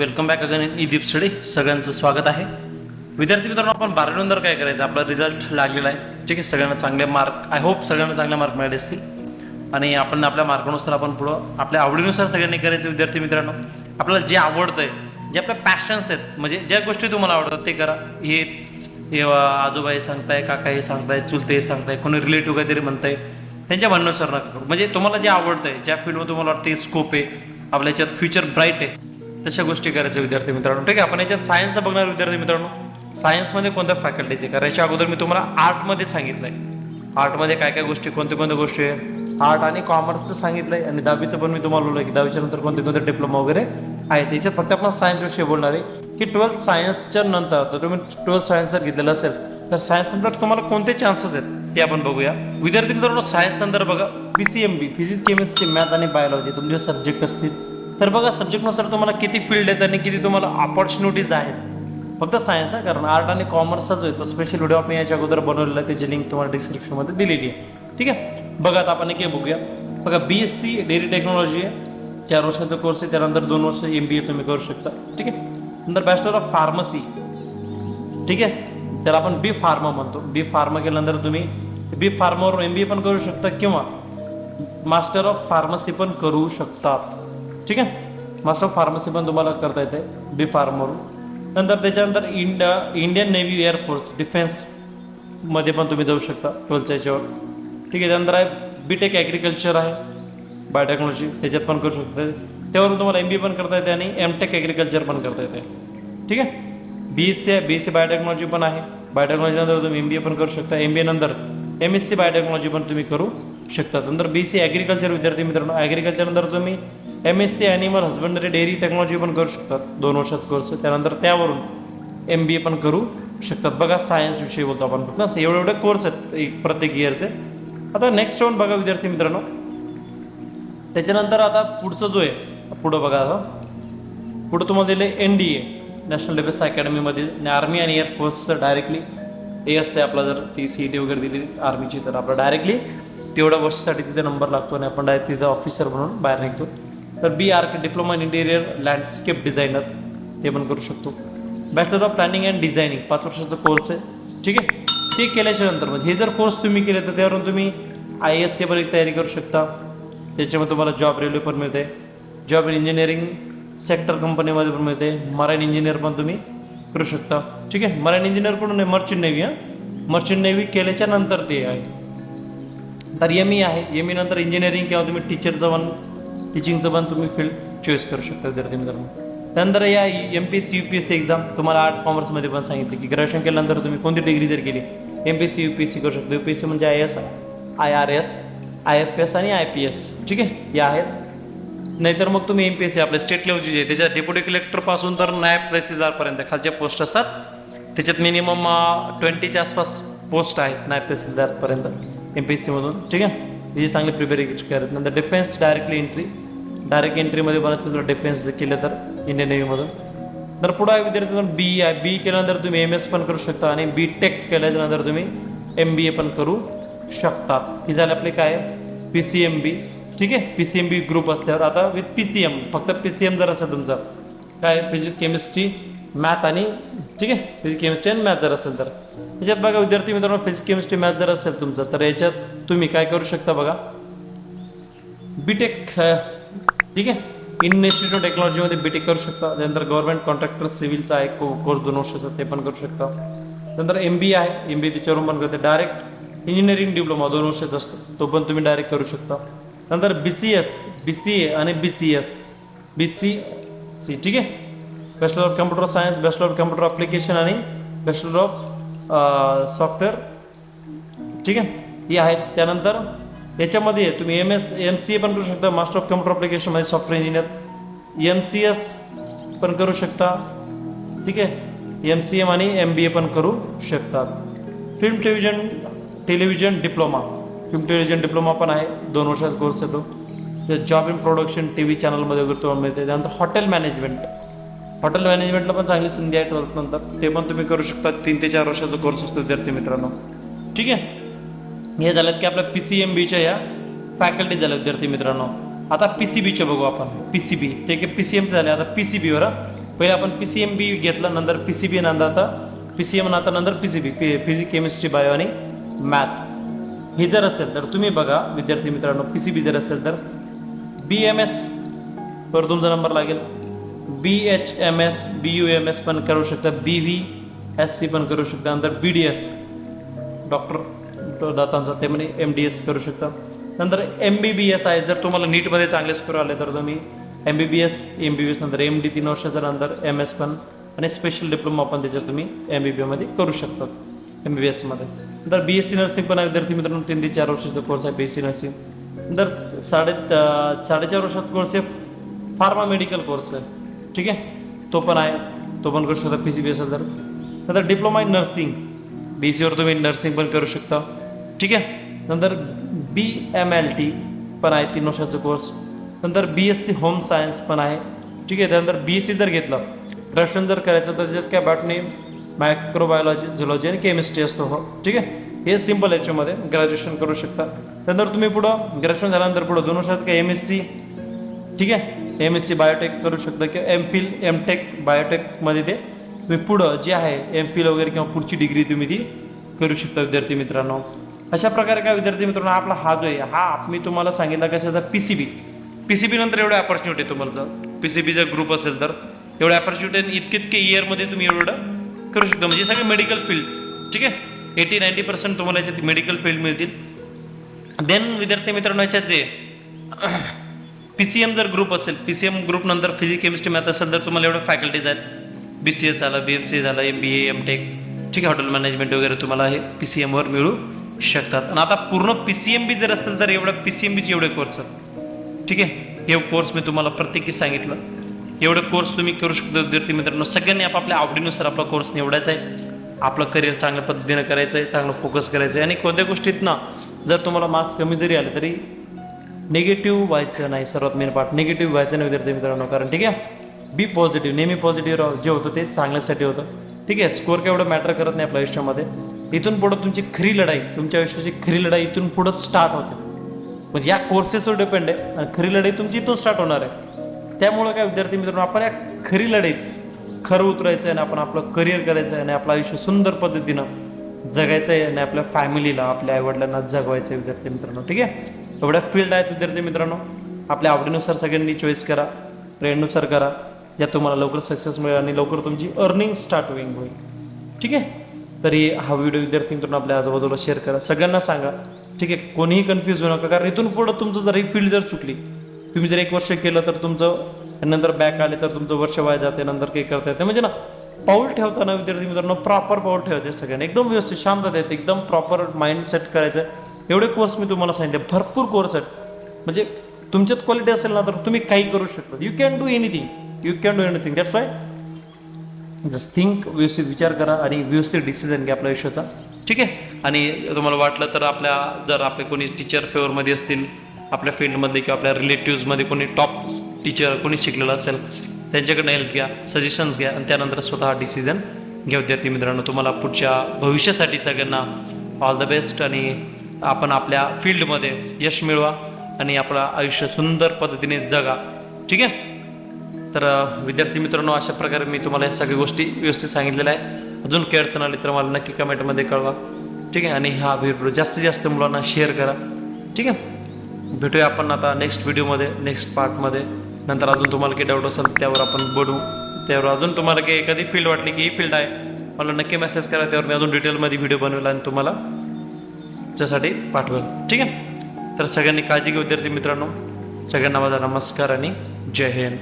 Welcome back again in deep study. सगळ्यांचं स्वागत आहे. विद्यार्थी मित्रांनो आपण बारावीनंतर काय करायचं? आपला रिझल्ट लागलेला आहे. ठीक आहे सगळ्यांना चांगले मार्क आय होप सगळ्यांना चांगले मार्क मिळाले असतील. आणि आपण आपल्या मार्कानुसार आपण पुढं आपल्या आवडीनुसार सगळ्यांनी करायचं विद्यार्थी मित्रांनो. आपल्याला जे आवडतं आहे जे आपल्या पॅशन्स आहेत म्हणजे ज्या गोष्टी तुम्हाला आवडतात ते करा. हे हे आजोबा हे सांगताय काका हे सांगताय चुलते हे सांगताय कोणी रिलेटिव्ह काहीतरी म्हणताय त्यांच्या म्हणण्यानुसार नका करू. म्हणजे तुम्हाला जे आवडतंय ज्या फील्डमध्ये तुम्हाला वाटते स्कोप आहे आपल्या याच्यात फ्युचर ब्राईट आहे तशा गोष्टी करायच्या विद्यार्थी मित्रांनो. ठीक आहे आपण याच्यात सायन्स बघणार विद्यार्थी मित्रांनो. सायन्समध्ये कोणत्या फॅकल्टीचे करायच्या अगोदर मी तुम्हाला आर्टमध्ये सांगितलंय. आर्टमध्ये काय काय गोष्टी कोणत्या कोणत्या गोष्टी आहे? आर्ट आणि कॉमर्सचं सांगितलंय आणि दहावीचं पण मी तुम्हाला बोललो की दहावीच्या नंतर कोणते कोणते डिप्लोमा वगैरे आहेत. याच्यात फक्त आपण सायन्स विषयी बोलणार आहे. की ट्वेल्थ सायन्सच्या नंतर तर तुम्ही ट्वेल्थ सायन्स जर घेतलेलं असेल तर सायन्स नंतर तुम्हाला कोणते चान्सेस आहेत? ते आपण बघूया. विद्यार्थी मित्रांनो सायन्स नंतर बघा. P C M B physics chemistry math आणि बायोलॉजी तुमचे सब्जेक्ट असतील. तर बघा सब्जेक्टनुसार तुम्हाला किती फील्ड आहेत आणि किती तुम्हाला ऑपॉर्च्युनिटीज आहेत. फक्त सायन्स आहे कारण आर्ट आणि कॉमर्सचा जो आहे तो स्पेशल व्हिडिओ आपण याच्या अगोदर बनवलेला आहे त्याची लिंक तुम्हाला डिस्क्रिप्शनमध्ये दिलेली आहे. ठीक आहे? बघा आता आपण एक बघूया. बघा B S C dairy technology आहे. चार वर्षाचा कोर्स आहे त्यानंतर दोन वर्ष एम बी ए तुम्ही करू शकता. ठीक आहे? नंतर बॅचलर ऑफ फार्मसी ठीक आहे? त्याला आपण बी फार्मा म्हणतो. बी फार्मा केल्यानंतर तुम्ही बी फार्मावर एम बी ए पण करू शकता किंवा मास्टर ऑफ फार्मसी पण करू शकतात ठीक आहे? मास्टर ऑफ फार्मसी पण तुम्हाला करता येते बी फार्मवरून नंतर त्याच्यानंतर इंड इंडियन नेव्ही एअरफोर्स डिफेन्समध्ये पण तुम्ही जाऊ शकता ट्वेल्थच्या याच्यावर. ठीक आहे त्यानंतर आहे बी टेक ॲग्रिकल्चर आहे बायोटेक्नॉलॉजी त्याच्यात पण करू शकता. त्यावरून तुम्हाला एम बी ए पण करता येते आणि एम टेक ॲग्रिकल्चर पण करता येते ठीक आहे? बी एस सी आहे बी एस सी बायोटेक्नॉलॉजी पण आहे. बायोटेक्नॉलॉजीनंतर तुम्ही एम बी ए पण करू शकता. M B A M S C biotechnology पण तुम्ही करू शकता. नंतर बी सी ॲग्रिकल्चर विद्यार्थी मित्रांनो ॲग्रिकल्चरनंतर तुम्ही M S C animal husbandry dairy technology पण करू शकतात. दोन वर्षाचा कोर्स आहे. त्यानंतर त्यावरून एम बी ए पण करू शकतात. बघा सायन्स विषयी बोलतो आपण. फक्त असं एवढे एवढे कोर्स आहेत एक प्रत्येक इयरचे आता नेक्स्ट वन बघा विद्यार्थी मित्रांनो. त्याच्यानंतर आता पुढचं जो आहे पुढं बघा आता. पुढं तुम्हाला दिले N D A national defence अकॅडमीमध्ये army आणि एअरफोर्सचं डायरेक्टली ए असते आपला जर ती सी टी वगैरे दिली आर्मीची तर आपलं डायरेक्टली तेवढ्या वर्षासाठी तिथे नंबर लागतो आणि आपण डायरेक्ट तिथं ऑफिसर म्हणून बाहेर निघतो. तर B R diploma in interior landscape designer ते पण करू शकतो. Bachelor of planning and designing पाच वर्षाचा कोर्स आहे. ठीक आहे? ते केल्याच्यानंतर म्हणजे हे जर कोर्स तुम्ही केले तर त्यावरून तुम्ही आय एस सी पण एक तयारी करू शकता. त्याच्यामध्ये तुम्हाला जॉब रेल्वे पण मिळते. जॉब इंजिनिअरिंग सेक्टर कंपनीमध्ये पण मिळते. मराईन इंजिनियर पण तुम्ही करू शकता. ठीक आहे? मराईन इंजिनियर पण नाही मर्चंट नेव्ही हां. मर्चंट नेव्ही केल्याच्यानंतर ते आहे. तर एम ई आहे. एम ई नंतर इंजिनिअरिंग किंवा तुम्ही टीचर जाऊन टीचिंगचं पण तुम्ही फील्ड चॉईस करू शकता विद्यार्थी मित्रांनो. त्यानंतर या M P S C U P S C exam तुम्हाला आर्ट कॉमर्समध्ये पण सांगितलं की ग्रॅज्युएशन केल्यानंतर तुम्ही कोणती डिग्री जर केली M P S C U P S C करू शकता. यू पी एस सी म्हणजे I S I R S I F S आणि आय पी एस ठीक आहे? या आहेत. नाहीतर मग तुम्ही एम पी एस सी आपल्या स्टेट लेवलची जे त्याच्यात डेप्युटी कलेक्टरपासून तर नायब तहसीलदारपर्यंत खालच्या पोस्ट असतात. त्याच्यात मिनिमम ट्वेंटीच्या आसपास पोस्ट आहेत नायब तहसीलदारपर्यंत एम पी एस सीमधून ठीक आहे? ही चांगली प्रिपेअर करत नंतर डिफेन्स डायरेक्टली एंट्री डायरेक्ट एंट्रीमध्ये बनत तुला डिफेन्स केलं तर इंडियन नेव्हीमधून तर पुढं आहे विद्यार्थी बी आहे बी केल्यानंतर तुम्ही एम एस पण करू शकता आणि बी टेक केल्यानंतर तुम्ही एम बी ए पण करू शकता. ही झाली आपली काय? पी सी एम बी ठीक आहे? P C M B group असल्यावर. आता विथ पी सी एम फक्त पी सी एम जर असेल तुमचा. काय? फिजिक्स केमिस्ट्री मॅथ आणि ठीक आहे? फिजिक्स केमिस्ट्री आणि मॅथ जर असेल तर. याच्यात बघा विद्यार्थी मित्रांनो फिजिक्स केमिस्ट्री मॅथ जर असेल तुमचं तर याच्यात तुम्ही काय करू शकता बघा? बीटेक ठीक आहे? इन इन्स्टिट्यूट टेक्नॉलॉजीमध्ये बीटेक करू शकता. त्यानंतर गव्हर्नमेंट कॉन्ट्रॅक्टर सिव्हिलचा आहे को कोर्स दोन वर्षाचा ते पण करू शकता. नंतर एम बी आहे एम बी त्याच्यावरून पण करते. डायरेक्ट इंजिनिअरिंग डिप्लोमा दोन वर्षाचा असतो. तो पण तुम्ही डायरेक्ट करू शकता. नंतर B C S B C A आणि B C S B C C ठीक आहे? Bachelor of computer science bachelor of computer application आणि बॅचलर ऑफ सॉफ्टवेअर ठीक आहे? ही आहेत. त्यानंतर याच्यामध्ये तुम्ही M S M C A पण करू शकता master of computer अप्लिकेशनमध्ये software engineer M C S पण करू शकता. ठीक आहे? एम सी एम आणि एम बी ए पण करू शकतात film television television diploma film television diploma पण आहे. दोन वर्षात कोर्स येतो job in production T V चॅनलमध्ये वगैरे तुम्हाला मिळते. त्यानंतर हॉटेल मॅनेजमेंट हॉटेल मॅनेजमेंटला पण चांगली संधी आहे ट्वेल्थ नंतर ते पण तुम्ही करू शकता तीन ते चार वर्षाचा कोर्स असतो विद्यार्थी मित्रांनो ठीक आहे हे झालं की आपल्या पी सी एम बीच्या या फॅकल्टी झाल्या विद्यार्थी मित्रांनो आता पी सी बीचे बघू आपण पी सी बी ते की पी सी एमचं झाले आता पी सी बीवर पहिले आपण पी सी एम बी घेतलं नंतर पी सी बी नंतर आता पी सी एम आता नंतर P C B physic chemistry bio आणि मॅथ हे जर असेल तर तुम्ही बघा विद्यार्थी मित्रांनो पी सी बी जर असेल तर बी एम एस वर तुमचा नंबर लागेल B H M S B U M S पण करू शकता बी व्ही एस सी पण करू शकता नंतर बी डी एस डॉक्टर दातांचा ते म्हणे एम डी एस करू शकता. नंतर एम बी बी एस आहे जर तुम्हाला नीटमध्ये चांगले स्कोर आले तर तुम्ही M B B S M B B S नंतर एम डी तीन वर्षाच्या नंतर एम एस पण आणि स्पेशल डिप्लोमा पण त्याच्यात तुम्ही एम बी बी एमध्ये करू शकता एम बी बी एसमध्ये नंतर बी एस सी नर्सिंग पण आहे विद्यार्थी मित्रांनो तीन ते चार वर्षाचा कोर्स आहे बी एस सी नर्सिंग नंतर साडे साडेचार वर्षाचा कोर्स आहे फार्मा मेडिकल कोर्स आहे. ठीक आहे? तो पण आहे. तो पण करू शकता पी सी बी असेल तर. नंतर डिप्लोमा इन नर्सिंग बी सीवर तुम्ही नर्सिंग पण करू शकता. ठीक आहे? नंतर बी एम एल टी पण आहे तीन वर्षाचा कोर्स नंतर B S C home science पण आहे. ठीक आहे? त्यानंतर बी एस सी जर घेतलं ग्रॅज्युएशन जर करायचं तर त्याच्यात काय बॅटनी मायक्रोबायोलॉजी झुलॉजी आणि केमिस्ट्री असतो हो. ठीक आहे? हे सिंपल याच्यामध्ये ग्रॅज्युएशन करू शकता. त्यानंतर तुम्ही पुढं ग्रॅज्युएशन झाल्यानंतर पुढं दोन वर्षात काय एम एस सी ठीक आहे? एम एस सी बायोटेक करू शकता किंवा एम फिल एम टेक बायोटेकमध्ये ते. तुम्ही पुढं जे आहे एम फिल वगैरे किंवा पुढची डिग्री तुम्ही ती करू शकता विद्यार्थी मित्रांनो. अशा प्रकारे काय विद्यार्थी मित्रांनो आपला हा जो आहे हा मी तुम्हाला सांगितला कशाचा? P C B P C B नंतर एवढे अपॉर्च्युनिटी तुम्हाला जर. पी सी बी जर ग्रुप असेल तर. एवढे अपॉर्च्युनिटी इतके इतके इयरमध्ये तुम्ही एवढं करू शकता. म्हणजे सगळे मेडिकल फील्ड ठीक आहे? एटी नाईन्टी पर्सेंट तुम्हाला याच्यात मेडिकल फील्ड मिळतील. देन विद्यार्थी मित्रांनो याच्यात जे पी सी एम जर ग्रुप असेल पी सी एम ग्रुप नंतर फिजिक्स केमिस्ट्री मॅथ असेल तर तुम्हाला एवढ्या फॅकल्टीज आहेत. बी सी एस झालं बी एम सी झालं M B A M tech ठीक आहे हॉटेल मॅनेजमेंट वगैरे तुम्हाला हे पी सी एमवर मिळू शकतात. आणि आता पूर्ण पी सी एम बी जर असेल तर एवढं पी सी एम बीचे एवढे कोर्स आहेत. ठीक आहे? हे कोर्स मी तुम्हाला प्रत्येकी सांगितलं. एवढं कोर्स तुम्ही करू शकता विद्यार्थी मित्रांनो. सगळ्यांनी आपापल्या आवडीनुसार आपला कोर्स निवडायचा आहे. आपलं करिअर चांगल्या पद्धतीनं करायचं आहे चांगलं फोकस करायचं आहे. आणि कोणत्या गोष्टीत ना जर तुम्हाला मार्क्स कमी जरी आले तरी निगेटिव्ह व्हायचं नाही सर्वात मेन पार्ट निगेटिव्ह व्हायचं नाही विद्यार्थी मित्रांनो कारण ठीक आहे? बी पॉझिटिव्ह नेहमी पॉझिटिव्ह जे होतं ते चांगल्यासाठी होतं. ठीक आहे? स्कोर काय एवढं मॅटर करत नाही आपल्या आयुष्यामध्ये. इथून पुढं तुमची खरी लढाई तुमच्या आयुष्याची खरी लढाई इथून पुढं स्टार्ट होते. म्हणजे या कोर्सेसवर डिपेंड आहे. आणि खरी लढाई तुमची इथून स्टार्ट होणार आहे. त्यामुळं काय विद्यार्थी मित्रांनो आपण या खरी लढाईत खरं उतरायचं आहे आणि आपण आपलं करिअर करायचं आहे आणि आपलं आयुष्य सुंदर पद्धतीनं जगायचं आहे आणि आपल्या फॅमिलीला आपल्या आईवडिलांना जगवायचं आहे विद्यार्थी मित्रांनो. ठीक आहे? एवढ्या फील्ड आहेत विद्यार्थी मित्रांनो. आपल्या आवडीनुसार सगळ्यांनी चॉईस करा ट्रेंडनुसार करा ज्यात तुम्हाला लवकर सक्सेस मिळेल आणि लवकर तुमची अर्निंग स्टार्ट होईल. होईल ठीक आहे? तरी हा व्हिडिओ विद्यार्थी मित्रांनो आपल्या आजूबाजूला शेअर करा. सगळ्यांना सांगा. ठीक आहे? कोणीही कन्फ्यूज होऊ नका कारण इथून पुढं तुमचं जर ही फील्ड जर चुकली तुम्ही जर एक वर्ष केलं तर तुमचं नंतर बॅक आले तर तुमचं वर्ष वाया जाते नंतर काही करता येते म्हणजे ना पाऊल ठेवताना विद्यार्थी मित्रांनो प्रॉपर पाऊल ठेवायचे सगळ्यांना. एकदम व्यवस्थित शांततेत एकदम प्रॉपर माइंड सेट करायचं एवढे कोर्स मी तुम्हाला सांगितले. भरपूर कोर्स आहेत. म्हणजे तुमच्यात क्वालिटी असेल ना तर तुम्ही काही करू शकता. You can do anything you can do anything that's why just think व्यवस्थित विचार करा आणि व्यवस्थित डिसिजन घ्या आपल्या आयुष्याचा. ठीक आहे? आणि तुम्हाला वाटलं तर आपल्या जर आपले कोणी टीचर फेवरमध्ये असतील आपल्या फील्डमध्ये किंवा आपल्या रिलेटिव्समध्ये कोणी टॉप टीचर कोणी शिकलेलं असेल त्यांच्याकडनं हेल्प घ्या सजेशन्स घ्या आणि त्यानंतर स्वतः डिसिजन घ्या विद्यार्थी मित्रांनो तुम्हाला पुढच्या भविष्यासाठी सगळ्यांना ऑल द बेस्ट आणि आपण आपल्या फील्डमध्ये यश मिळवा आणि आपलं आयुष्य सुंदर पद्धतीने जगा. ठीक आहे? तर विद्यार्थी मित्रांनो अशा प्रकारे मी तुम्हाला या सगळ्या गोष्टी व्यवस्थित सांगितलेल्या आहे अजून काही अडचण आली तर मला नक्की कमेंटमध्ये कळवा. ठीक आहे? आणि हा व्हिडिओ जास्तीत जास्त मुलांना शेअर करा. ठीक आहे? भेटूया आपण आता नेक्स्ट व्हिडिओमध्ये नेक्स्ट पार्टमध्ये नंतर अजून तुम्हाला काही डाऊट असेल त्यावर आपण बोलू. त्यावर अजून तुम्हाला काही एखादी फील्ड वाटली की ही फील्ड आहे? मला नक्की मेसेज करा. त्यावर मी अजून डिटेलमध्ये व्हिडिओ बनवेल आणि तुम्हाला त्याच्यासाठी पाठवेल. ठीक आहे? तर सगळ्यांनी काळजी घेऊ विद्यार्थी मित्रांनो. सगळ्यांना माझा नमस्कार आणि जय हिंद.